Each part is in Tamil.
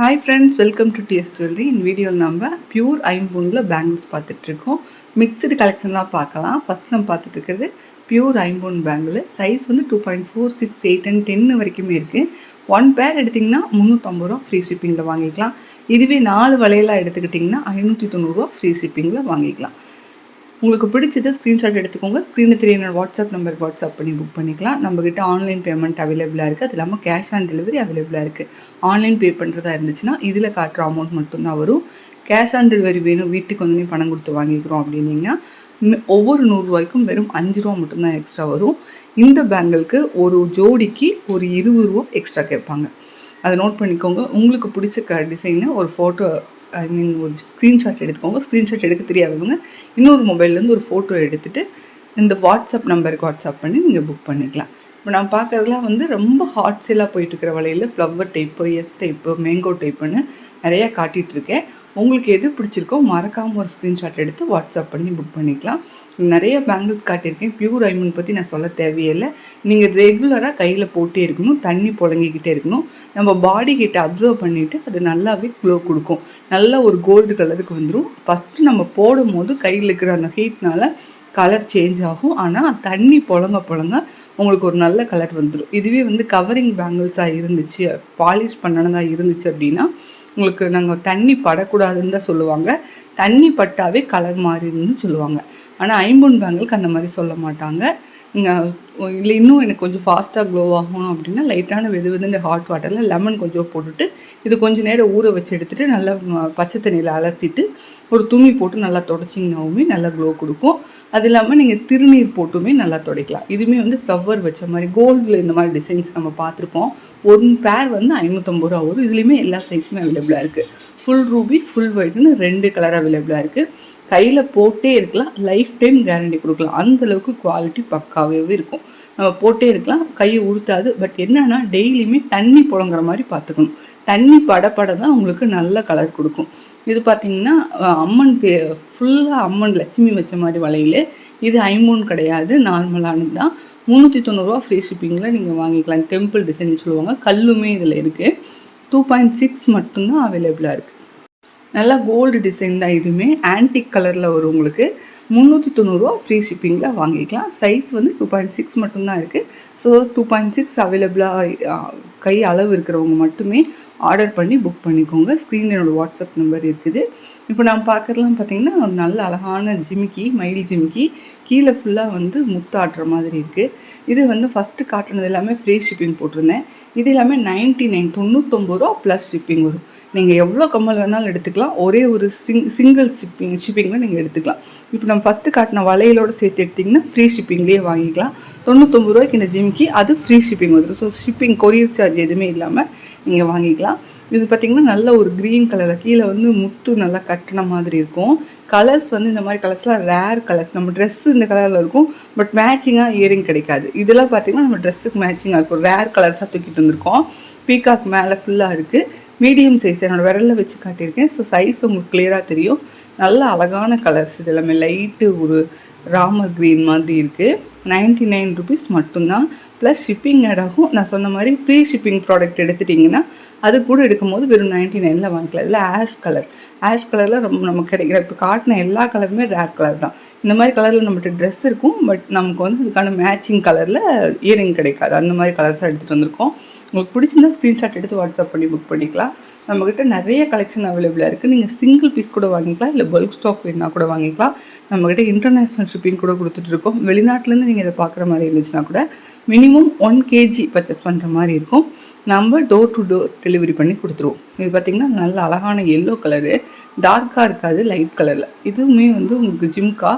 Hi friends welcome to TS jewellery இந்த வீடியோவில் நம்ம பியூர் ஐம்பூனில் பேங்கிள்ஸ் பார்த்துட்ருக்கோம். மிக்சடு கலெக்ஷன்லாம் பார்க்கலாம். ஃபஸ்ட் நம்ம பார்த்துட்டு இருக்கிறது பியூர் ஐம்பூன் பேங்கிள் சைஸ் வந்து two point four six eight and டென்னு வரைக்குமே இருக்குது ஒன் பேர் எடுத்திங்கன்னா முந்நூற்றம்பது ரூபா ஃப்ரீ ஷிப்பிங்கில் வாங்கிக்கலாம். இதுவே நாலு வளையலாக எடுத்துக்கிட்டிங்கன்னா ஐநூற்றி தொண்ணூறுரூவா ஃப்ரீ ஷிப்பிங்கில் வாங்கிக்கலாம். உங்களுக்கு பிடிச்சது ஸ்க்ரீன்ஷாட் எடுத்துக்கோங்க. ஸ்க்ரீனில் தெரிய வாட்ஸ்அப் நம்பருக்கு வாட்ஸ்அப் பண்ணி புக் பண்ணிக்கலாம். நம்மக்கிட்ட ஆன்லைன் பேமெண்ட் அவைலபிளாக இருக்குது அது இல்லாமல் கேஷ் ஆன் டெலிவரி அவைலபிளாக இருக்குது ஆன்லைன் பே பண்ணுறதா இருந்துச்சுன்னா இதில் காட்டுற அமௌண்ட் மட்டும்தான் வரும். கேஷ் ஆன் டெலிவரி வேணும். வீட்டுக்கு வந்து பணம் கொடுத்து வாங்கிக்கிறோம் அப்படின்னிங்கன்னா ஒவ்வொரு நூறுரூவாய்க்கும் வெறும் அஞ்சு ரூபா மட்டும்தான் எக்ஸ்ட்ரா வரும். இந்த பேங்கிளுக்கு ஒரு ஜோடிக்கு ஒரு இருபது ரூபா எக்ஸ்ட்ரா கேட்பாங்க. அதை நோட் பண்ணிக்கோங்க. உங்களுக்கு பிடிச்ச க டிசைனை ஒரு ஃபோட்டோ ஐ மீன் ஒரு ஸ்க்ரீன்ஷாட் எடுத்துக்கோங்க. ஸ்க்ரீன்ஷாட் எடுக்க தெரியாதவங்க இன்னொரு மொபைல்லேருந்து ஒரு ஃபோட்டோ எடுத்துகிட்டு இந்த வாட்ஸ்அப் நம்பருக்கு வாட்ஸ்அப் பண்ணி நீங்கள் புக் பண்ணிக்கலாம். இப்போ நான் பார்க்குறதுலாம் வந்து ரொம்ப ஹாட் சேலாக போயிட்டுருக்கிற வலையில் flower type S type mango டைப்புன்னு நிறையா காட்டிகிட்ருக்கேன் உங்களுக்கு எது பிடிச்சிருக்கோ மறக்காமல் ஒரு ஸ்க்ரீன்ஷாட் எடுத்து வாட்ஸ்அப் பண்ணி புக் பண்ணிக்கலாம். நிறைய பேங்கிள்ஸ் காட்டியிருக்கேன். பியூர் ஐமண்ட் பற்றி நான் சொல்ல தேவையில்லை. நீங்கள் ரெகுலராக கையில் போட்டே இருக்கணும் தண்ணி புழங்கிக்கிட்டே இருக்கணும். நம்ம பாடி கிட்ட அப்சர்வ் பண்ணிவிட்டு அது நல்லாவே க்ளோ கொடுக்கும். நல்ல ஒரு கோல்டு கலருக்கு வந்துடும் ஃபஸ்ட்டு நம்ம போடும் போது கையில் இருக்கிற அந்த ஹீட்னால் கலர் சேஞ்ச் ஆகும். ஆனால் தண்ணி புழங்க புழங்க உங்களுக்கு ஒரு நல்ல கலர் வந்துடும் இதுவே வந்து கவரிங் பேங்கிள்ஸாக இருந்துச்சு பாலிஷ் பண்ணனதாக இருந்துச்சு அப்படின்னா உங்களுக்கு நாங்கள் தண்ணி படக்கூடாதுன்னு தான் சொல்லுவாங்க. தண்ணி பட்டாவே கலர் மாறிடும்னு சொல்லுவாங்க. ஆனால் ஐம்பொன்பாங்களுக்கு அந்த மாதிரி சொல்ல மாட்டாங்க. நீங்கள் இல்லை இன்னும் எனக்கு கொஞ்சம் ஃபாஸ்ட்டாக க்ளோ ஆகணும் அப்படின்னா லைட்டான வெது வெதுன்னு ஹாட் வாட்டரில் லெமன் கொஞ்சம் போட்டுட்டு இது கொஞ்சம் நேரம் ஊற வச்சு எடுத்துகிட்டு நல்லா பச்சை தண்ணியில் அலசிட்டு ஒரு துணி போட்டு நல்லா தொடச்சிங்கனாவுமே நல்லா க்ளோ கொடுக்கும். அது இல்லாமல் நீங்கள் திருநீர் போட்டுமே நல்லா துடைக்கலாம். இதுவுமே வந்து ஃப்ளவர் வச்ச மாதிரி கோல்டில் இந்த மாதிரி டிசைன்ஸ் நம்ம பார்த்துருப்போம் ஒரு பேர் வந்து ஐநூற்றம்பது ரூபா வரும். இதுலேயுமே எல்லா சைஸுமே அவைலபிள் அவைலபிளாக இருக்குது ஃபுல் ரூபி ஃபுல் ஒயிட்னு ரெண்டு கலர் அவைலபிளாக இருக்குது கையில் போட்டே இருக்கலாம் லைஃப் டைம் கேரண்டி கொடுக்கலாம். அந்தளவுக்கு குவாலிட்டி பக்காவே இருக்கும். நம்ம போட்டே இருக்கலாம் கையை உடுத்தாது. பட் என்னென்னா டெய்லியுமே தண்ணி புழங்குற மாதிரி பார்த்துக்கணும். தண்ணி படப்பட தான் உங்களுக்கு நல்ல கலர் கொடுக்கும். இது பார்த்திங்கன்னா அம்மன் ஃபே ஃபுல்லாக அம்மன் லட்சுமி வச்ச மாதிரி வளையல். இது ஐமூன் கிடையாது நார்மலானது தான். முந்நூற்றி தொண்ணூறுரூவா ஃப்ரீ ஷிப்பிங்கில் நீங்கள் வாங்கிக்கலாம். டெம்பிள் டிசைன் சொல்லுவாங்க. கல்லுமே இதில் இருக்குது டூ பாயிண்ட் சிக்ஸ் மட்டும்தான் அவைலபிளாக இருக்குது நல்லா கோல்டு டிசைன் தான் இதுவுமே ஆன்டிக் கலரில் வரும் உங்களுக்கு. முந்நூற்றி தொண்ணூறுரூவா ஃப்ரீ ஷிப்பிங்கில் வாங்கிக்கலாம். சைஸ் வந்து டூ பாயிண்ட் சிக்ஸ் மட்டும்தான் இருக்குது ஸோ டூ பாயிண்ட் சிக்ஸ் அவைலபிளாக கை அளவு இருக்கிறவங்க மட்டுமே ஆர்டர் பண்ணி புக் பண்ணிக்கோங்க. ஸ்க்ரீனில் என்னோடய வாட்ஸ்அப் நம்பர் இருக்குது. இப்போ நான் பார்க்குறதுலாம் பார்த்தீங்கன்னா ஒரு நல்ல அழகான ஜிமிக்கி மயில் ஜிமிக்கி. கீழே ஃபுல்லாக வந்து முத்தாட்டுற மாதிரி இருக்குது இது வந்து ஃபஸ்ட்டு காட்டுனது எல்லாமே ஃப்ரீ ஷிப்பிங் போட்டிருந்தேன். இது எல்லாமே நைன்ட்டி நைன் தொண்ணூத்தொம்பது ரூபா ப்ளஸ் ஷிப்பிங் வரும். நீங்கள் எவ்வளோ கம்மல் வேணாலும் எடுத்துக்கலாம். ஒரே ஒரு சிங் சிங்கிள் ஷிப்பிங் ஷிப்பிங்கில் நீங்கள் எடுத்துக்கலாம். இப்போ நம்ம ஃபஸ்ட்டு காட்டின வலையிலோடு சேர்த்து எடுத்திங்கன்னா ஃப்ரீ ஷிப்பிங்லேயே வாங்கிக்கலாம். தொண்ணூத்தொம்பது ரூபாய்க்கு இந்த ஜிமிக்கி அது ஃப்ரீ ஷிப்பிங் வந்துடும் ஸோ ஷிப்பிங் கொரியர் சார்ஜ் எதுவுமே இல்லாமல் நீங்கள் வாங்கிக்கலாம். இது பார்த்திங்கன்னா நல்ல ஒரு க்ரீன் கலரில் கீழே வந்து முத்து நல்லா கட்டின மாதிரி இருக்கும். கலர்ஸ் வந்து இந்த மாதிரி கலர்ஸ்லாம் ரேர் கலர்ஸ் நம்ம ட்ரெஸ்ஸு இந்த கலரில் இருக்கும் பட் மேட்சிங்காக இயரிங் கிடைக்காது. இதெல்லாம் பார்த்திங்கன்னா நம்ம ட்ரெஸ்ஸுக்கு மேட்சிங்காக இருக்கும். ரேர் கலர்ஸாக தூக்கிட்டு வந்திருக்கோம். பீகாக் மேலே ஃபுல்லாக இருக்குது மீடியம் சைஸ் என்னோடய விரலில் வச்சு காட்டியிருக்கேன். ஸோ சைஸ் உங்களுக்கு கிளியராக தெரியும். நல்ல அழகான கலர்ஸ் இது எல்லாமே லைட்டு ஒரு ராமர் க்ரீன் மாதிரி இருக்குது நைன்டி நைன் ருபீஸ் மட்டும்தான் ப்ளஸ் ஷிப்பிங் ஆகும். நான் சொன்ன மாதிரி ஃப்ரீ ஷிப்பிங் ப்ராடக்ட் எடுத்துட்டிங்கன்னா அது கூட எடுக்கும்போது வெறும் நைன்டி நைனில் வாங்கிக்கலாம். இதில் ஆஷ் கலர் ஆஷ் கலரில் ரொம்ப நமக்கு கிடைக்கிற இப்போ காட்டின எல்லா கலருமே ரேர் கலர் தான். இந்த மாதிரி கலரில் நம்மகிட்ட ட்ரெஸ் இருக்கும் பட் நமக்கு வந்து இதுக்கான மேட்சிங் கலரில் இயரிங் கிடைக்காது. அந்த மாதிரி கலர்ஸாக எடுத்துகிட்டு வந்திருக்கோம். உங்களுக்கு பிடிச்சிருந்தா ஸ்க்ரீன்ஷாட் எடுத்து வாட்ஸ்அப் பண்ணி புக் பண்ணிக்கலாம். நம்மக்கிட்ட நிறைய கலெக்ஷன் அவைலபிளாக இருக்குது நீங்கள் சிங்கிள் பீஸ் கூட வாங்கிக்கலாம். இல்லை பல்க் ஸ்டாக் வேணுனா கூட வாங்கிக்கலாம். நம்மக்கிட்ட இன்டர்நேஷ்னல் ஷிப்பிங் கூட கொடுத்துட்ருக்கோம் வெளிநாட்டிலேருந்து நீங்கள் இதை பார்க்குற மாதிரி இருந்துச்சுன்னா கூட மினிமம் ஒன் கேஜி பர்ச்சேஸ் பண்ணுற மாதிரி இருக்கும். நம்ம டோர் டு டோர் டெலிவரி பண்ணி கொடுத்துருவோம். இது பார்த்திங்கன்னா நல்ல அழகான எல்லோ கலரு டார்க்காக இருக்காது லைட் கலரில் இதுவுமே வந்து உங்களுக்கு ஜிம்கா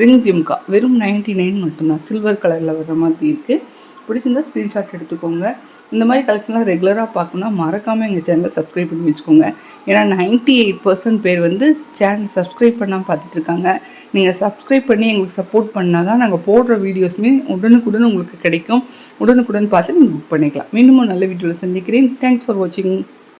ரிங் ஜிம்கா வெறும் நைன்ட்டி நைன் மட்டும்தான் சில்வர் கலரில் வர்ற மாதிரி இருக்குது பிடிச்சிருந்தா ஸ்க்ரீன்ஷாட் எடுத்துக்கோங்க. இந்த மாதிரி கலெக்ஷன்லாம் ரெகுலராக பார்க்கணுன்னா மறக்காமல் எங்கள் சேனலை சப்ஸ்கிரைப் பண்ணி வச்சுக்கோங்க. ஏன்னா நைன்ட்டி எயிட் பர்சன்ட் பேர் வந்து சேனல் சப்ஸ்கிரைப் பண்ணாமல் பார்த்துட்ருக்காங்க நீங்கள் சப்ஸ்கிரைப் பண்ணி எங்களுக்கு சப்போர்ட் பண்ணால் தான் நாங்கள் போடுற வீடியோஸுமே உடனுக்குடன் உங்களுக்கு கிடைக்கும். உடனுக்குடன் பார்த்து நீங்கள் புக் பண்ணிக்கலாம். மீண்டும் நல்ல வீடியோவில் சந்திக்கிறேன். தேங்க்ஸ் ஃபார் வாட்சிங்